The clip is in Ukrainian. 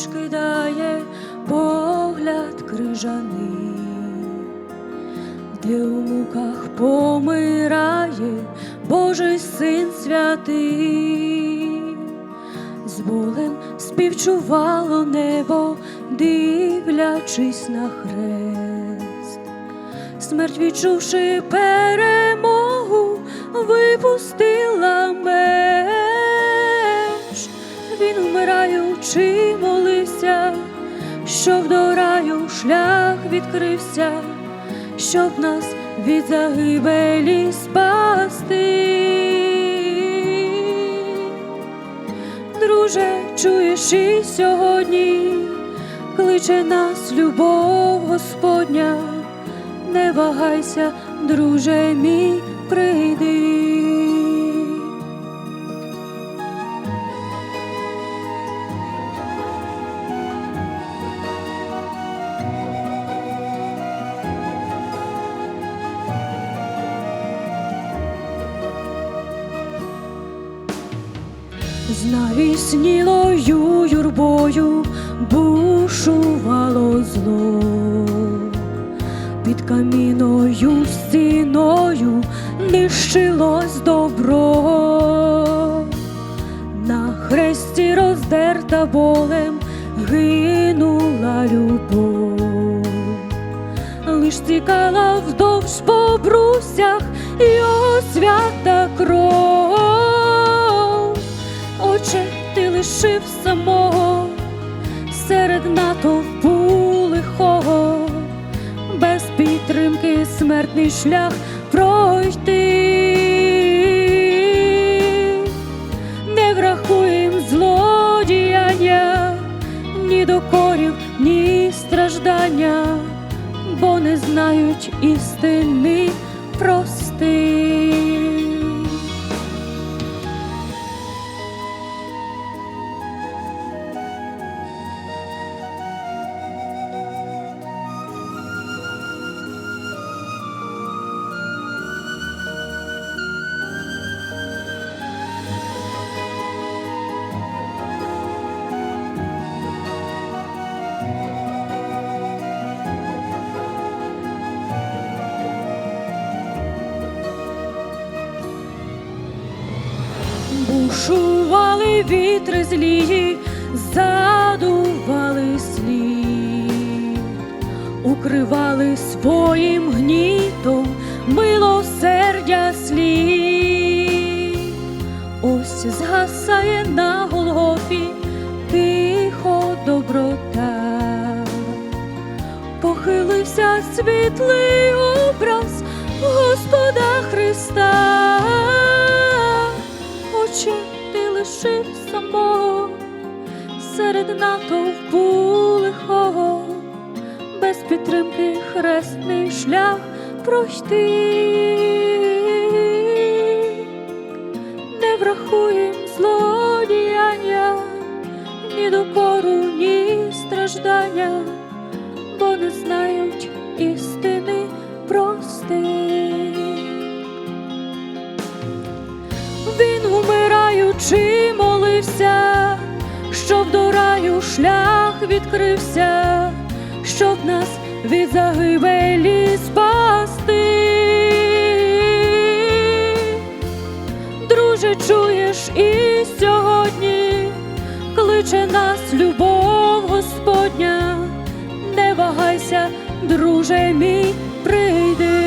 ніч кидає погляд крижаний, де у муках помирає Божий син святий, з болем співчувало небо, дивлячись на хрест, смерть відчувши перемогу, випустила меч. Він вмираючи щоб до раю шлях відкрився, щоб нас від загибелі спасти. Друже, чуєш і сьогодні, кличе нас любов Господня, не вагайся, друже мій, прийди. Знавіснілою юрбою бушувало зло, під камінною стіною нищилось добро, на хресті роздерта болем гинула любов, лиш тікала вдовж по брусях його свята кров. Лишив самого серед натовпу лихого, без підтримки смертний шлях пройти, не врахуєм злодіяння, ні докорів, ні страждання, бо не знають істини прости. Бушували вітри злії, задували слід, укривали своїм гнітом милосердя слід. Ось згасає на Голгофі тихо доброта, похилився світлий образ Господа Христа. Натовпу лихого, без підтримки хресний шлях пройти, не врахуєм злодіяння, ні докору, ні страждання, бо не знають істини прости. Він вмираючи молився, щоб до раю шлях відкрився, щоб нас від загибелі спасти. Друже, чуєш і сьогодні кличе нас любов Господня, не вагайся, друже мій, прийди.